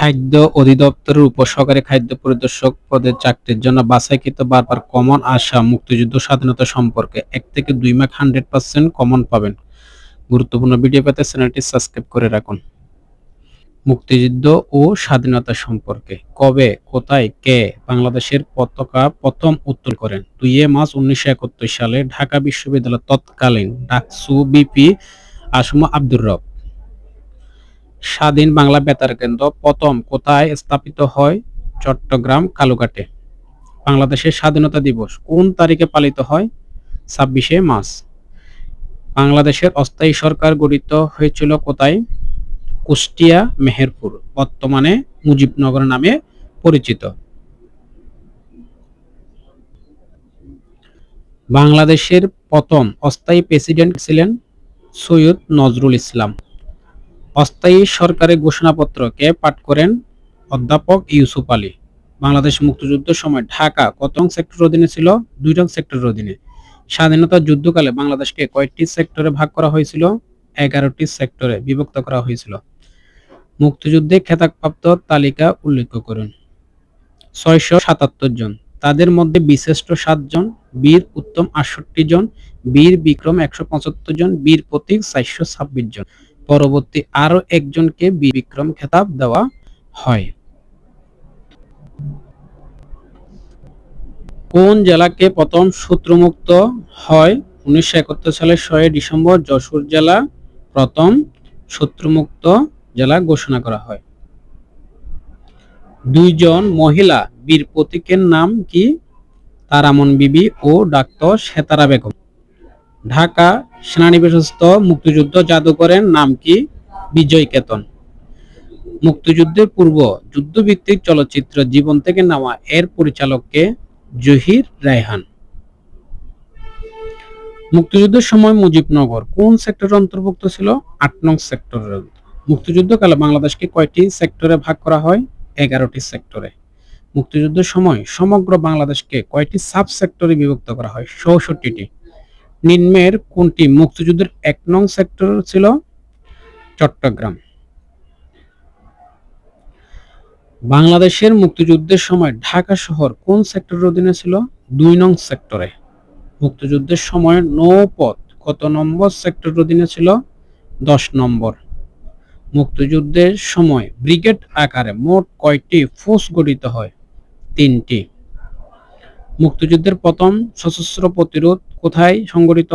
খাদ্য অধিদপ্তরের উপসহকারী খাদ্য পরিদর্শক পদের চাকরির জন্য বাছাইকৃত বারবার কমন আসা মুক্তিযুদ্ধ স্বাধীনতা সম্পর্কে এক থেকে দুই মার্ক হান্ড্রেড পার্সেন্ট কমন পাবেন। গুরুত্বপূর্ণ ভিডিও পেতে চ্যানেলটি সাবস্ক্রাইব করে রাখুন। মুক্তিযুদ্ধ ও স্বাধীনতা সম্পর্কে কবে, কোথায়, কে বাংলাদেশের পতাকা প্রথম উত্তোলন করেন? দুই মার্চ উনিশশো একাত্তর সালে ঢাকা বিশ্ববিদ্যালয় তৎকালীন ডাকসু বিপি আসম আব্দুর রব। স্বাধীন বাংলা বেতার কেন্দ্র প্রথম কোথায় স্থাপিত হয়? চট্টগ্রাম, কালুঘাটে। বাংলাদেশের স্বাধীনতা দিবস কোন তারিখে পালিত হয়? ছাব্বিশে মার্চ। বাংলাদেশের অস্থায়ী সরকার গঠিত হয়েছিল কোথায়? কুষ্টিয়া, মেহেরপুর, বর্তমানে মুজিবনগর নামে পরিচিত। বাংলাদেশের প্রথম অস্থায়ী প্রেসিডেন্ট ছিলেন সৈয়দ নজরুল ইসলাম। অস্থায়ী সরকারের ঘোষণাপত্র কে পাঠ করেন অধ্যাপক ইউসুফ আলী। বাংলাদেশ মুক্তিযুদ্ধের সময় ঢাকা কত রং সেক্টর অধীনে ছিল? দুই রং সেক্টরের অধীনে। স্বাধীনতা যুদ্ধকালে বাংলাদেশকে কয়েকটি সেক্টরে ভাগ করা হয়েছিল? এগারোটি সেক্টরে বিভক্ত করা হয়েছিল। মুক্তিযুদ্ধে খেতাবপ্রাপ্ত তালিকা উল্লেখ করুন। ছয়শো সাতাত্তর জন। তাদের মধ্যে বিশিষ্ট সাতজন বীর উত্তম আটষট্টি জন। বীর বিক্রম একশো পঁচাত্তর জন। বীর প্রতীক চারশো ছাব্বিশ জন। পরবর্তী আরও একজনকে বীর বিক্রম খেতাব দেওয়া হয়। কোন জেলাকে প্রথম সূত্রমুক্ত হয়? উনিশশো একাত্তর সালের ছয় ডিসেম্বর যশোর জেলা প্রথম সূত্রমুক্ত জেলা ঘোষণা করা হয়। দুইজন মহিলা বীর প্রতীকের নাম কি? তারামন বিবি ও ডাক্তার সেতারা বেগম। ঢাকা সেনানিবাসস্থ মুক্তিযুদ্ধ জাদুঘরের নাম কি? বিজয় কেতন মুক্তিযুদ্ধের পূর্ব যুদ্ধভিত্তিক চলচ্চিত্র জীবন থেকে নেওয়া এর পরিচালককে জহির রায়হান। মুক্তিযুদ্ধের সময় মুজিবনগর কোন সেক্টরের অন্তর্ভুক্ত ছিল? আট নং সেক্টরের। মুক্তিযুদ্ধকালে বাংলাদেশকে কয়টি সেক্টরে ভাগ করা হয়? এগারোটি সেক্টরে। মুক্তিযুদ্ধের সময় সমগ্র বাংলাদেশকে কয়টি সাব সেক্টরে বিভক্ত করা হয়? চৌষট্টিটি। নিম্নের কোনটি? মুক্তিযুদ্ধের এক নং সেক্টর ছিল চট্টগ্রাম। বাংলাদেশের মুক্তিযুদ্ধের সময় ঢাকা শহর কোন সেক্টরের অধীনে ছিল? দুই নং সেক্টরে। মুক্তিযুদ্ধের সময় নৌপথ কত নম্বর সেক্টরের অধীনে ছিল? দশ নম্বর। মুক্তিযুদ্ধের সময় ব্রিগেড আকারে মোট কয়টি ফোর্স গঠিত হয়? তিনটি। মুক্তিযুদ্ধের প্রথম সশস্ত্র প্রতিরোধ কোথায় সংগঠিত